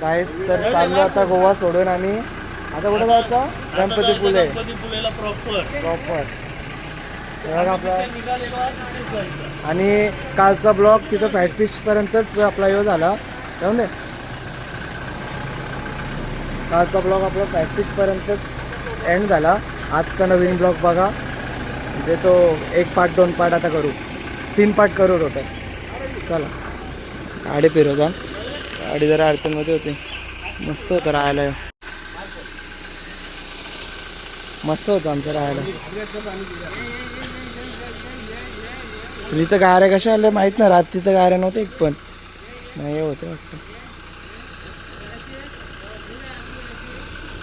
गाईस तर चाललो आता गोवा सोडून आम्ही आता कुठे जायचं? गणपती पुलेला प्रॉपर प्रॉपर आपला. आणि कालचा ब्लॉग तिथं फॅटफिश पर्यंतच आपला यो झाला. जाऊन दे. कालचा ब्लॉग आपला फॅटफिश पर्यंतच एंड झाला. आजचा नवीन ब्लॉग बघा. म्हणजे तो एक पार्ट दोन पार्ट आता करू. तीन पार्ट करू रोटर चला. गाडी फिरवता गाडी जरा अडचणमध्ये होती. मस्त होतं राहायला. मस्त होतं आमचं राहायला. इथं गाऱ्या कशा आल्या माहीत ना रात्रीचं गाऱ्या नव्हत्या एक पण. नाही हे होतं वाटतं.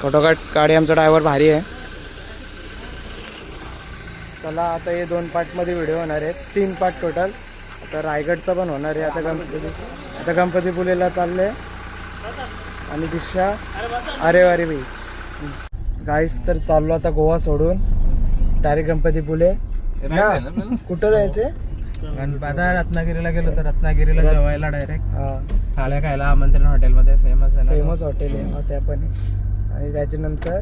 फोटोकाट गाडी आमचा ड्रायव्हर भारी आहे. चला आता हे दोन पार्टमध्ये व्हिडिओ होणार आहेत. तीन पार्ट टोटल आता रायगडचा पण होणार आहे. आता गणपती. आता गणपती पुलेला चाललंय. आणि दिशा अरे वारे बीच गाईस तर चाललो आता गोवा सोडून. डायरेक्ट गणपती पुले कुठं जायचे? आता रत्नागिरीला गेलो तर रत्नागिरीला जेवायला डायरेक्ट हा. थाळ्या खायला आमंत्रण हॉटेलमध्ये. फेमस आहे ना फेमस हॉटेल आहे. हा त्या पण. आणि त्याच्यानंतर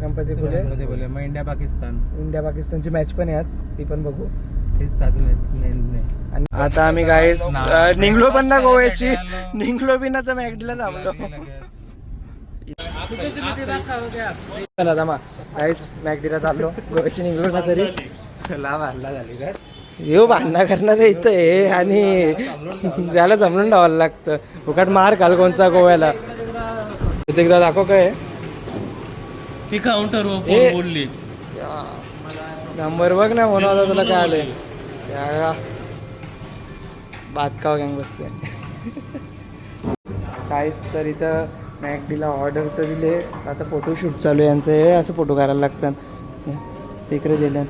गणपतीपुले गणपती बोले मग इंडिया पाकिस्तान. इंडिया पाकिस्तानची मॅच पण आहे आज. ती पण बघू. हेच साधून नाही आणि आता आम्ही गाईस निघलो पण ना गोव्याची. निघलो बी ना तर मॅगडीला थांबलो. चला दमा गाईस मॅगडीला चाललो गोव्याची निघलो ना तरी. लाभ हल्ला झाली काय येऊ भांडणा करणार इथं. आहे आणि ज्याला समजून ठेवायला लागतं. फुकट मार घाल कोणचा गोव्याला. एकदा दाखव काय? ती काउंटर ए. बोलली? नंबर बघ ना म्हणून आता तुला काय आलंय. या बातकाव गँग बसते काहीच तर इथं मॅकडीला ऑर्डर तर दिले. आता फोटोशूट चालू आहे यांचं. हे असं फोटो करायला लागतात. इकडे दिल्या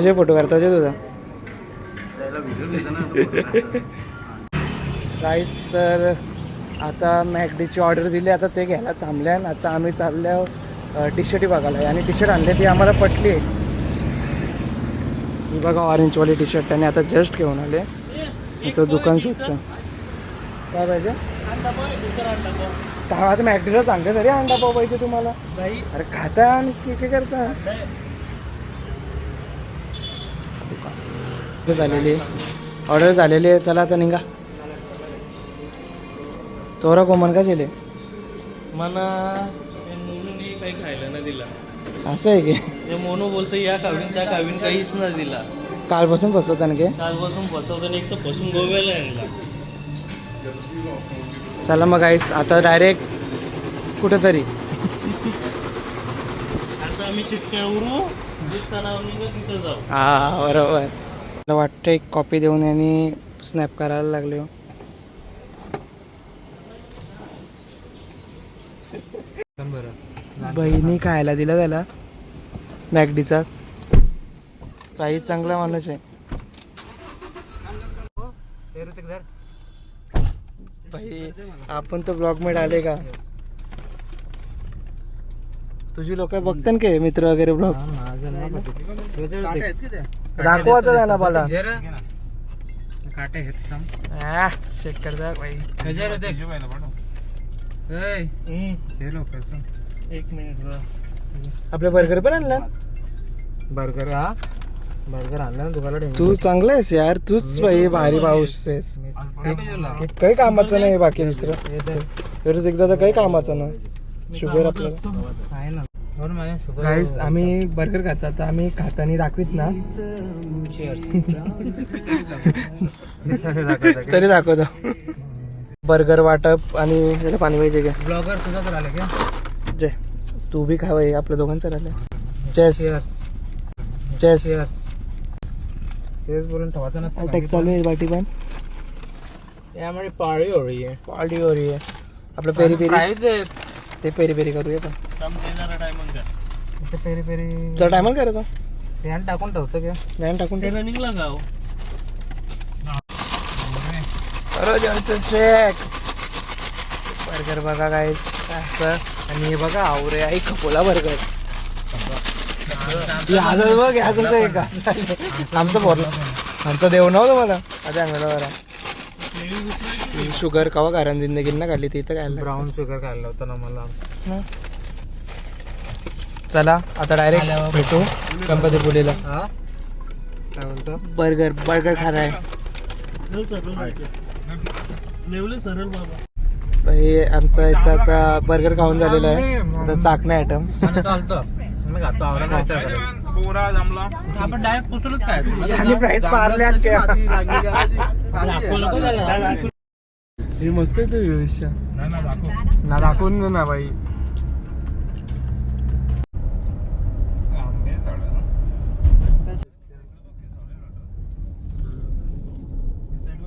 जे फोटो करता जे तुझा. काहीच तर आता मॅकडीची ऑर्डर दिली आता ते घ्यायला थांबल्या आता आम्ही चालल्या टी शर्टी बघायला. आणि टी शर्ट आणली ती आम्हाला पटली. ही बघा ऑरेंजवाली टी शर्ट आणि आता जस्ट घेऊन आले. इथं दुकान शोधतं काय पाहिजे? आता मॅकडीला सांगते तरी अंडा पाव पाहिजे तुम्हाला. अरे खाता आणि ते काय करता? झालेली ऑर्डर झालेली आहे. चला आता निघा. तोरा कोमन का केले मला मोनूने काही खायला नाही दिला. असं आहे की? ते मोनू बोलतो या कावीन त्या कावीन काहीच नाही दिला. कालपासून फसवता ना की? कालपासून फसवतो आणि एक तर फसून गोव्याला आणला चला मग आईस आता डायरेक्ट कुठेतरी. आता आम्ही चिटक्या उरू तिथं जाऊ. हा बरोबर. मला वाटतं एक कॉपी देऊन आणि स्नॅप करायला लागले हो. बरं बहिणी खायला दिला त्याला. मॅगडीचा. काही चांगला माणूस आहे. भाई आपण तर ब्लॉगमध्ये आले का? तुझी लोक बघतात काय मित्र वगैरे ब्लॉग दाखवायचं आहे ना मला काटे चेक करता भाई ह्याच्यावर होते ए, हे लोकांचं. एक मिनिट बघ. आपले बर्गर पण आणला? बर्गर हा. बर्गर आणला ना दुकानात तू चांगला आहेस यार. तूच भाई भारी पाऊस आहेस? काही कामाचं नाही बाकी दुसरं. तर एकदा तर काही कामाचं नाही. शुगर आपल्याला. आहे ना. हो ना माझ्या शुगर गाईस आम्ही बर्गर खातात तर आम्ही खाताना दाखवीत ना. तरी दाखवतो. बर्गर वाटप आणि पाणी पाहिजे का ब्लॉगर सुद्धा तर आले का? जय. तू बी खावाय आपल्या दोघांचं राहिलं चेस चेस चेस बोलून ठेवायचं नसतं अटॅक चालू आहे बाटी पण. त्यामुळे पाळी होळी आहे. पार्टी हो रही है आपलं पेरी पेरी प्राईज आहेत. ते पेरी पेरी करूया पण पेरी पेरी जरा टायमर करायचा. ध्यान टाकून ठेवतं का? नाही टाकून ते रनिंगला गाव रोजचं शेक. बर्गर बघा काय असं. आणि हे बघा आवरे आई खपोला बर्गर. बघ ह्याचं एक. आमचं बोललं आमचं देव नव्हतं मला. अरे अंगणावर शुगर कवा कारण जिंदगीनं खाल्ली तिथं काय ब्राऊन शुगर खाल्लं होतं ना मला. चला आता डायरेक्ट भेटू गणपतीपुलीला हा? काय बोलतो? बर्गर बर्गर खाणार आहे. हे आमचं इथं आता बर्गर खाऊन झालेलं आहे. आता चाकणे आयटम आणि चालतं. मी खातो आवडा विचार करायचा आपण डायरेक्ट पुसूनच काय आणि price मारल्या हे मस्त आहे तो ना दाखवून ना बाई.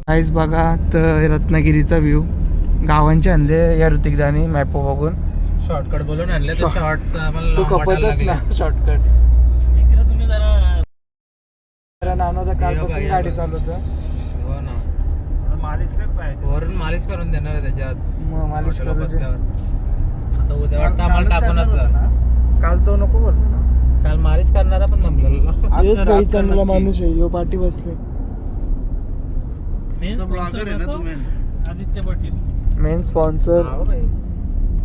काहीच बघा तर रत्नागिरीचा व्ह्यू गावांचे अंधे या ऋतिकदानी मॅप बघून. शॉर्टकट बोलून आणले शॉर्ट कपतच. ना शॉर्टकट कालपासून गाडी. चालवतं मालिश वरून मालिश करून देणार आहे त्याच्या आज. मग मालिश. आता उद्या वाटतं आम्हाला टाकूनच काल तो नको बोलतो ना. काल मालिश करणारा पण चांगला माणूस आहे यो पाठी बसले. Aditya Patil. Main sponsor.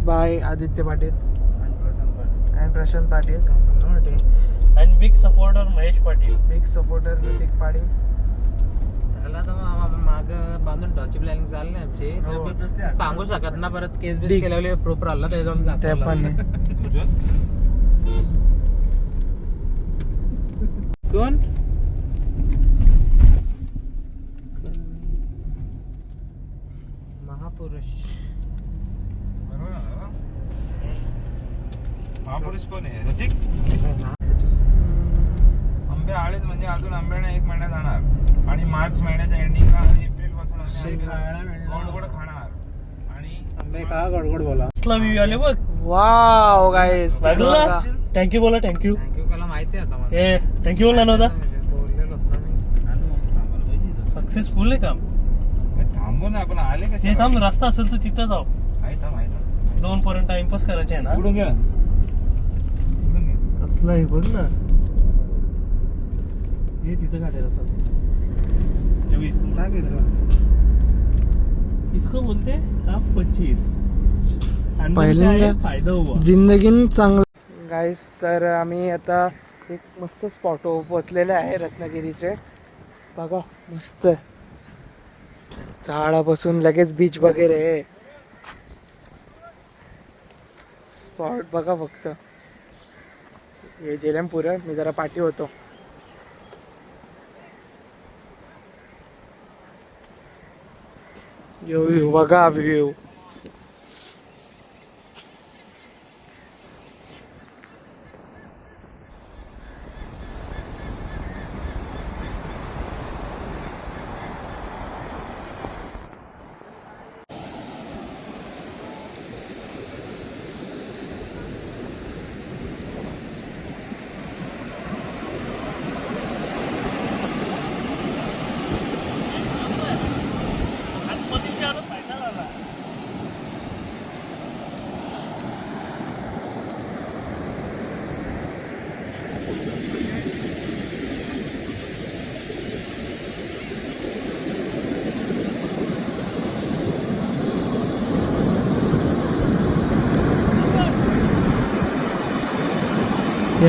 By Aditya Patil. And Prashant Patil. आणि big supporter Mahesh Patil. Big supporter Hrithik Patil. त्याला तर मग बांधून टॉची प्लॅनिंग आमची। हो. सांगू शकत ना परत केस बीस केल्यावर प्रूफ राहिला ते जाऊन ते. पण. कोण? महापुरुष महापुरुष कोण आहे ऋतिक आंबे आळेच म्हणजे अजून आंब्याने एक महिना जाणार आणि मार्च महिन्याच्या एंडिंगला एप्रिलपासून गोड गोड खाणार आणि आंबे का बोला आले बघ वाव गाईस लागला थँक्यू बोला थँक्यू थँक्यू माहिती आहे आता मला ए थँक्यू बोला नव्हता सक्सेसफुल आहे काम थांबू ना आपण आले कसे हे थांब रस्ता असेल तर तिथं जाऊ. आहे थांब आहे थांब. दोन पर्यंत टाइमपास करायचे आहे ना? उघडून घे ना उघडून घे. कसला आहे बघ ना. हे तिथं गाड्या जातात. काय घेतो इसको बोलते टॉप पच्चीस. पहिल्यांदा फायदा हुआ. जिंदगीन चांगलं गाईस तर आम्ही आता एक मस्त स्पॉट पोचलेले आहे रत्नागिरीचे. बघा मस्त. झाडापासून लगेच बीच वगैरे. स्पॉट बघा फक्त. हे जेलम पुरं मी जरा पाठी होतो. येऊ बघा व्ह्यू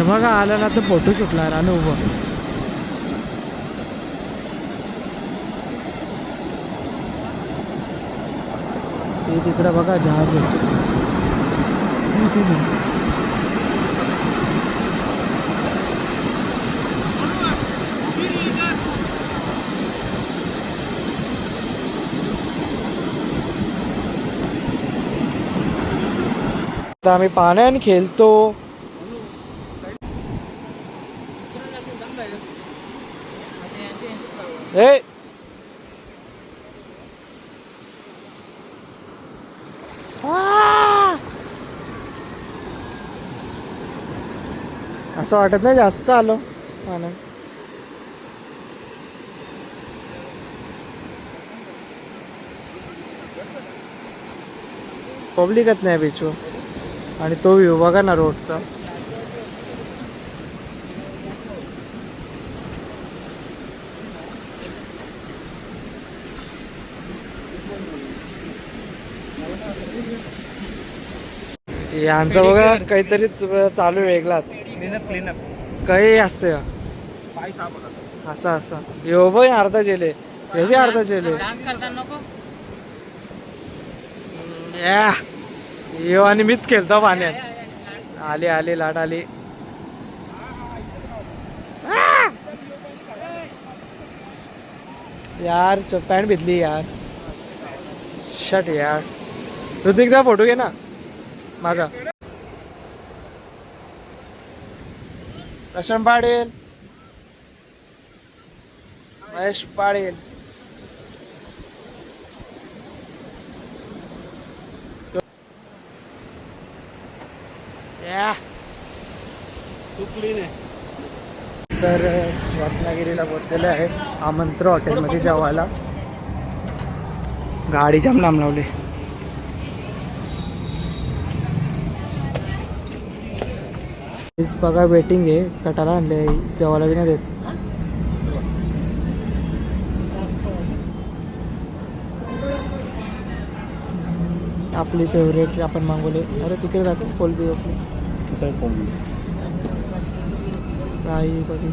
हे बघा आलं ना तर फोटो सुटला राहणं उभं. ते तिकडं बघा जहाज आहे. आता आम्ही पाण्याने खेळतो. ए ah. असं वाटत नाही जास्त आलो. पाण्यात. पब्लिकच नाही बीचवर आणि तो व्ह्यू बघा ना रोडचा. यांचं बघा काहीतरीच चालू आहे वेगळाच. काही असतं. असं असं. यो बघ अर्धा जेले. हे बी अर्धा जेले. या. यो आणि मीच खेळतो पाण्यात. आले आले लाट आली! यार पॅन्ट भिजली यार. शट यार. ऋतिकदा फोटो घे ना. माझा प्रशांत पाडेल महेश पाडेल तर रत्नागिरीला पोहोचलेले आहे. आमंत्र हॉटेलमध्ये जेवायला. गाडी जाम लांब लावली. बघा वेटिंग आहे. कटाला आणले जेवायला बी नाही देत. आपली फेवरेट आपण मागवले. अरे तिकडे जातो कोलबी आपली. काही कधी?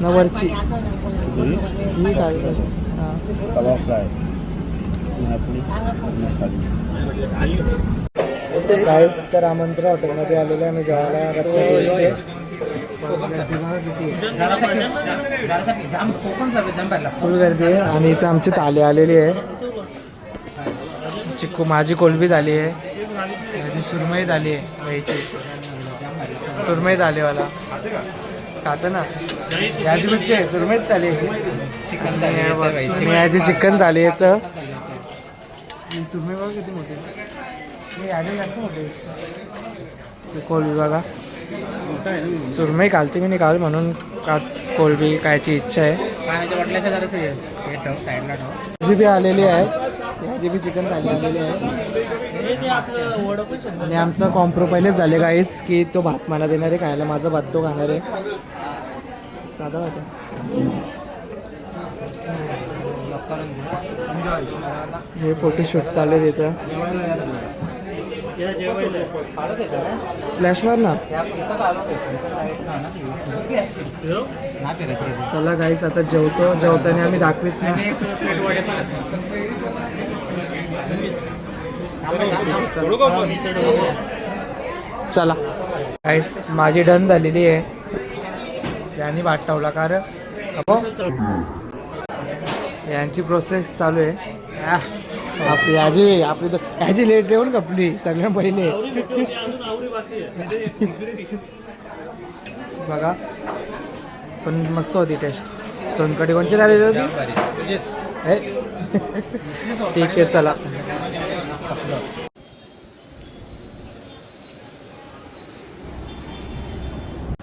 ना वरची ही काय हां. गाईस तर आमंत्रण हॉटेलमध्ये आलेले आम्ही जेवायला रत्नागिरीचे फुल गर्दी आहे. आणि इथे आमची थाली आलेली आहे. चिक्कू माझी कोलबी झाली आहे. माझी सुरमई झाली आहे. वहीची सुरमई झाली मला ना. याची गुच्ची आहे. सुरमईच झाली चिकन याची चिकन झाली आहे तर सुरमई बघ किती मोठी जास्त मोठी दिसते कोलबी बघा सुरमई घालते मी नाही घाल म्हणून काच कोलबी खायची इच्छा आहे. जी बी आलेली आहे. याची बी चिकन थाली आलेली आहे. आणि आमचा कॉम्प्रो पहिलेच झाले गाईस की तो भात मला देणार आहे खायला माझा भात तो खाणार आहे. साधा भात. हे फोटोशूट चालू आहे तिथं. या जेवायला फ्लॅश मार ना. चला गाईस आता जेवतो. जेवताना आम्ही दाखवित नाही चला गाईस माझी डन झालेली आहे. यांनी वाट टावला कारण अहो, यांची प्रोसेस चालू आहे. आ, आपली याची आपली तर याची लेट येऊन कपली सगळ्या पहिले बघा. पण मस्त होती टेस्ट सोनकडी कोणची झालेली होती? हे? ठीक आहे चला.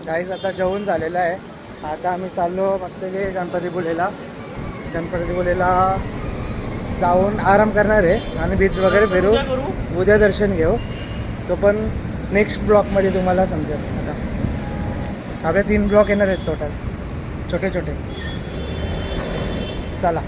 काहीच आता जेवण झालेलं आहे. आता आम्ही चाललो मस्त गणपतीपुळेला. गणपतीपुळेला जाऊन आराम करणार आहे आणि बीच वगैरे फिरू. उद्या दर्शन घेऊ. तो पण नेक्स्ट ब्लॉकमध्ये तुम्हाला समजेल. आता आपले तीन ब्लॉक येणार आहेत टोटल छोटे छोटे चला.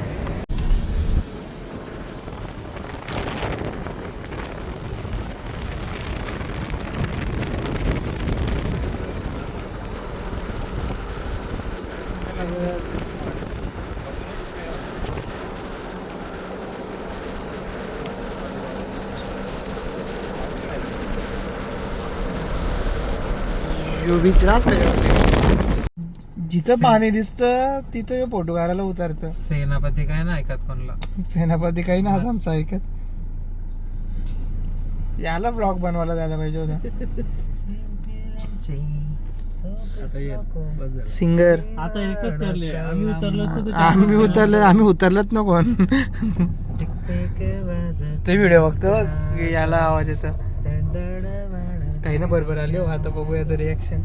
यो बीचलाच जिथं पाणी दिसतं तिथं फोटो काढायला उतरतं. सेनापती काय ना ऐकत कोणला? सेनापती काही ना आमचं ऐकत. याला ब्लॉग बनवायला जायला पाहिजे होता. सिंगर आता एकच ठरले. आम्ही उतरलो आम्ही उतरलो आम्ही उतरलत ना कोण? ते व्हिडिओ बघतो याला आवाज येतो. काही ना बरोबर आली. हो आता बघू याचं रिॲक्शन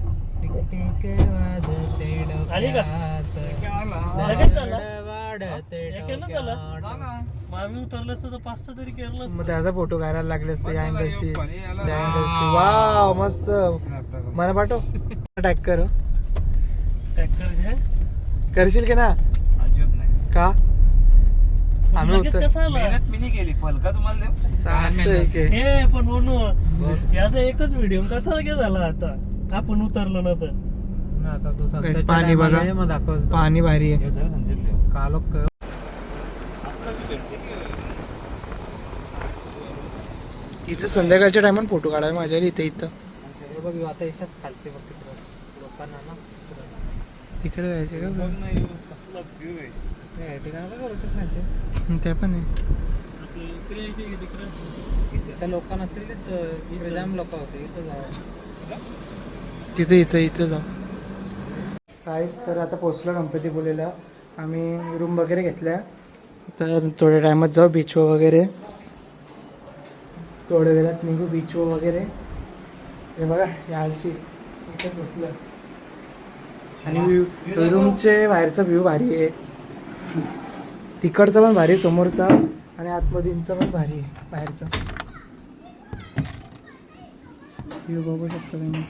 मग आम्ही उतरलो असतो तर पाच सहा तरी केलं असतं. मग त्याचा फोटो काढायला लागले असते या अँगलची त्या अँगलची वाव मस्त. मला पाठव. टॅग कर हो. करशील की ना? का? आम्ही लगेच उतर कसं आला? मेहनत मी नाही केली फलका तुम्हाला देऊ? असं आहे की हे पण म्हणून याचा एकच व्हिडिओ कसा काय झाला आता. आपण उतरलो ना तर. आता तू पाणी बघा. मग दाखव पाणी भारी आहे. हे इथं संध्याकाळच्या टायमात फोटो काढायला मजा आली इथं इथं. हे बघ ह्यो आता यशच खालते बघ तिकडं. लोकांना ना. तिकडे जायचे का? ते पण आहे. लोक नसतील इकडे जाम लोक होते इथं जाऊ तिथं इथं इथं जाऊ काहीच तर आता पोचलो गणपती बोलेला आम्ही रूम वगैरे घेतल्या. तर थोड्या टायमात जाऊ बीचवर वगैरे. थोड्या वेळात निघू बीचवर वगैरे. हे बघा याची इथं झोपलं. आणि व्ह्यू रूमचे बाहेरचा व्ह्यू भारी आहे. तिकडचा पण भारी आहे, समोरचा आणि आतमधींचा पण भारी आहे बाहेरचा. व्ह्यू बघू शकता तुम्ही.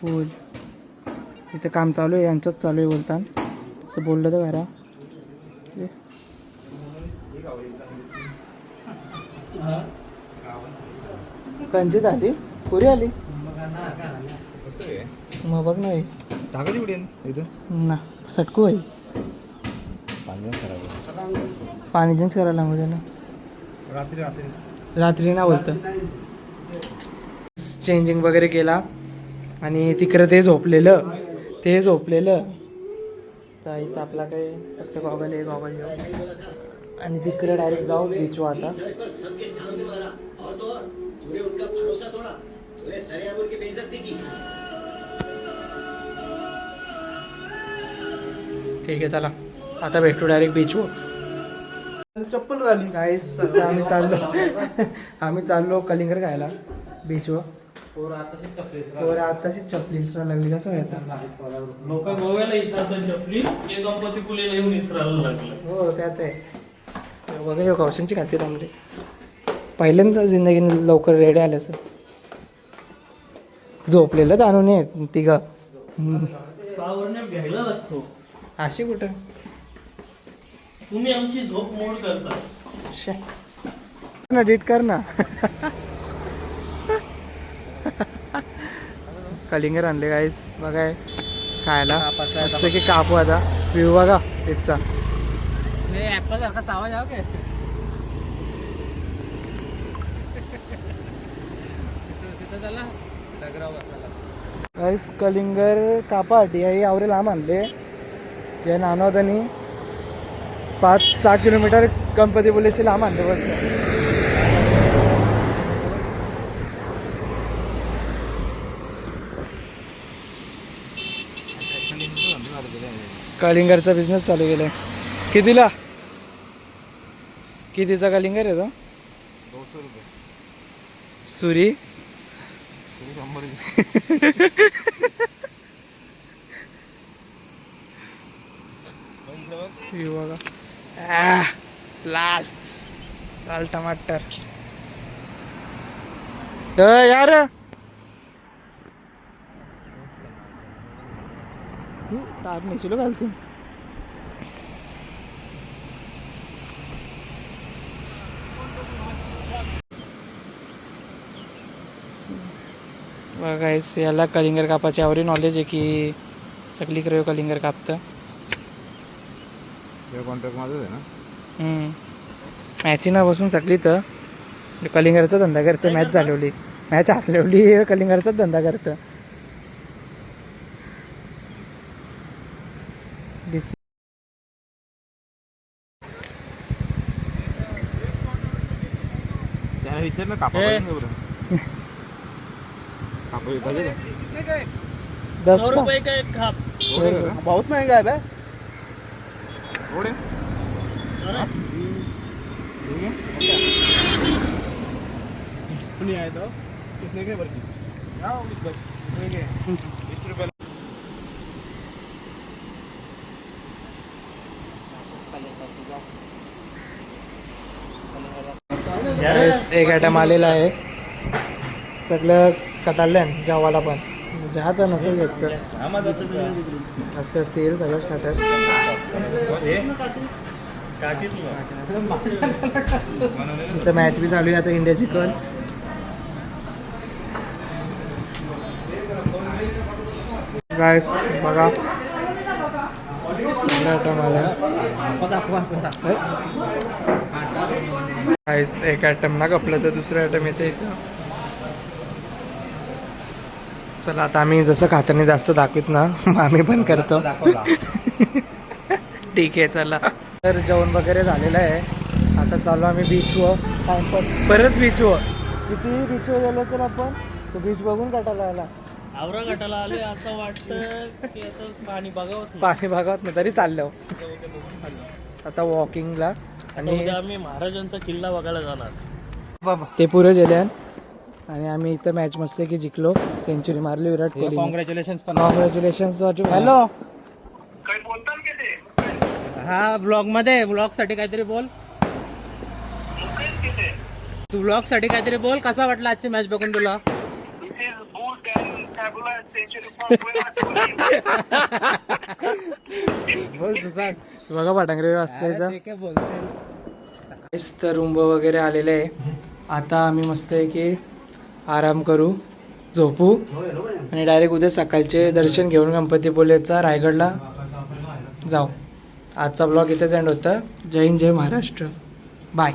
फुल इथं काम चालू आहे यांचंच चालू आहे बोलताना. असं बोललं तर घरा कंचित आली? पुरी आली? मग बघ ना. सटकू आहे पाणी चेंज करायला लागू रात्री रात्री. रात्री ना बोलतं. चेंजिंग वगैरे केला. आणि तिकडं ते झोपलेलं. ते झोपलेलं. तर इथं आपला काही फक्त गॉगल आहे गॉगल घेऊ आणि तिकडे डायरेक्ट जाऊ बीचवर आता. ठीक आहे चला. आता भेटू डायरेक्ट बीचवर चप्पल राहिली काहीच आता आम्ही चाललो. आम्ही चाललो कलिंगर खायला बीचवर पोर आताशी चपलीस वर आताशी चपली इसरा लागली कसं व्हायचं लोक गोव्याला इसरतात चपली हे गणपती येऊन इसरायला लागलं. हो त्यात आहे. बघा ह्यो कौशनची खाती पहिल्यांदा जिंदगीने लवकर रेडी आले असं झोपलेलं जाणून तिघं. घ्यायला लागतो. अशी कुठं? तुम्ही आमची झोप मोड करता. शे. ना डीट कर ना. कलिंगर आणले गाईस बघाय खायला. मस्त की कापू आता. व्ह्यू बघा आवाज आव बसायला गाईस कलिंगर कापाटी आई आवरे लांब आणले. जे नानवतानी पाच सहा किलोमीटर गणपती बोलेशी लांब आणले बघ कलिंगरचा बिझनेस चालू केलाय. कितीला? कितीचा कलिंगर आहे तो? सुरी तरी शंभर बघ इकडे बघ. हे बघा. लाल. लाल टमाटर. यार तार घालते. बघा guys, याला कलिंगर कापाची आवडी नॉलेज आहे की सगळीकडे कलिंगर कापतं हे कॉन्ट्रॅक्ट माझंच आहे ना? मॅची ना बसून सगळी तर कलिंगरचा धंदा करते मॅच झालवली मॅच हरवली कलिंगरचाच धंदा करतं कापा हे. दस रुपये का एक खाप? बहुत महंगा है? बे कुणी आहे तो? कितने के. बरकी एक आयटम आलेला आहे सगळं कटाळलं जेवायला पण. चहा तर नसेल घेत तर. असते असते येईल सगळं स्टार्टर हे? मॅच बी चालू आहे आता इंडियाची कल गायस बघा. सगळं आयटम आला गायस एक आयटम ना कपलं तर दुसरं आयटम येते इथं. चला आता आम्ही जसं खाताना जास्त दाखवत ना मग आम्ही पण करतो. ठीक आहे चला. तर जेवण वगैरे झालेलं आहे. आता चालू आम्ही बीचवर टाइमपास परत बीचवर किती बीचवर गेलो तर आपण तो बीच बघून काटायला आला. आवरा गटाला आले असं वाटतं की असं पाणी बघावं पाणी भागात नाही तरी चाललो. आता वॉकिंगला आणि आम्ही महाराजांचा किल्ला बघायला जाणार. ते पुरं गेल्यान आणि आम्ही इथं मॅच मस्त की जिंकलो. सेंचुरी मारली विराट कोहली कॉंग्रॅच्युलेशन पण. कॉंग्रॅच्युलेशन हॅलो हा ब्लॉगमध्ये. ब्लॉगसाठी काहीतरी बोल. तू? ब्लॉगसाठी काहीतरी बोल. कसा वाटला आजची मॅच बघून तुला? बोल तू सांग. बघा पाटांगरे वाजता इथं. ते काय बोलते. मस्त रूम वगैरे आलेले आहे. आता आम्ही मस्त आहे की आराम करू झोपू आणि डायरेक्ट उद्या सकाळचे दर्शन घेऊन गणपतीपुलेचा रायगडला जाऊ. आजचा ब्लॉग इथेच एंड होता. जय हिंद जय महाराष्ट्र. बाय